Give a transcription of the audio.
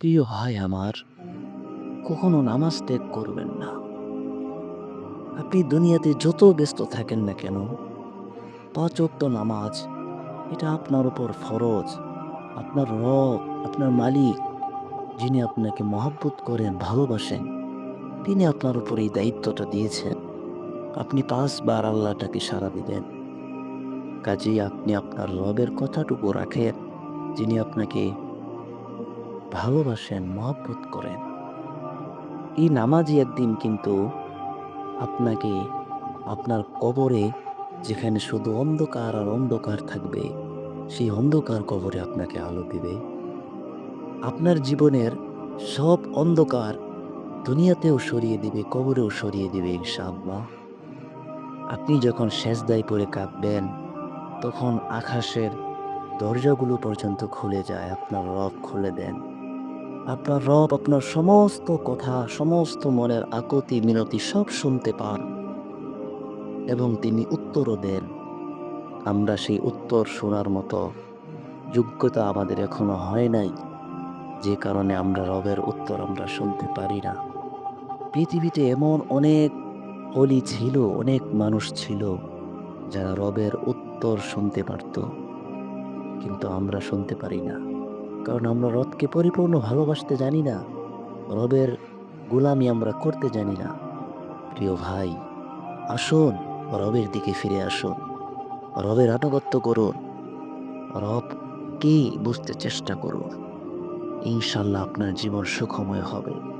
প্রিয় ভাই আমার, কখনো নামাজ ত্যাগ করবেন না। আপনি দুনিয়াতে যত ব্যস্ত থাকেন না কেন, পাঁচ ওয়াক্ত নামাজ, এটা আপনার উপর ফরজ। আপনার রব, আপনার মালিক, যিনি আপনাকে মহাব্বত করেন, ভালোবাসেন, তিনি আপনার উপর এই দায়িত্বটা দিয়েছেন। আপনি পাঁচবার আল্লাহটাকে সাড়া দিবেন কাজেই আপনি আপনার রবের কথাটুকু রাখেন, যিনি আপনাকে ভালোবাসেন মহাব্বত করেন এই নামাজই একদিন কিন্তু আপনাকে আপনার কবরে, যেখানে শুধু অন্ধকার আর অন্ধকার থাকবে, সেই অন্ধকার কবরে আপনাকে আলো দিবে। আপনার জীবনের সব অন্ধকার দুনিয়াতেও সরিয়ে দিবে, কবরেও সরিয়ে দিবে ইনশাআল্লাহ। আপনি যখন শেষদায় পরে কাঁদবেন, তখন আকাশের দরজাগুলো পর্যন্ত খুলে যায়, আপনার রব খুলে দেন। আপনার রব আপনার সমস্ত কথা, সমস্ত মনের আকুতি, মিনতি সব শুনতে পান এবং তিনি উত্তরও দেন। আমরা সেই উত্তর শোনার মতো যোগ্যতা আমাদের এখনও হয় নাই। যে কারণে আমরা রবের উত্তর আমরা শুনতে পারি না। পৃথিবীতে এমন অনেক অলি ছিল, অনেক মানুষ ছিল যারা রবের উত্তর শুনতে পারত, কিন্তু আমরা শুনতে পারি না। কারণ আমরা রথকে পরিপূর্ণ ভালোবাসতে জানি না। রবের গোলামি আমরা করতে জানি না। প্রিয় ভাই, আসুন রবের দিকে ফিরে আসুন। রবের আনুগত্য করুন। রব কি বুঝতে চেষ্টা করুন। ইনশাল্লাহ আপনার জীবন সুখময় হবে।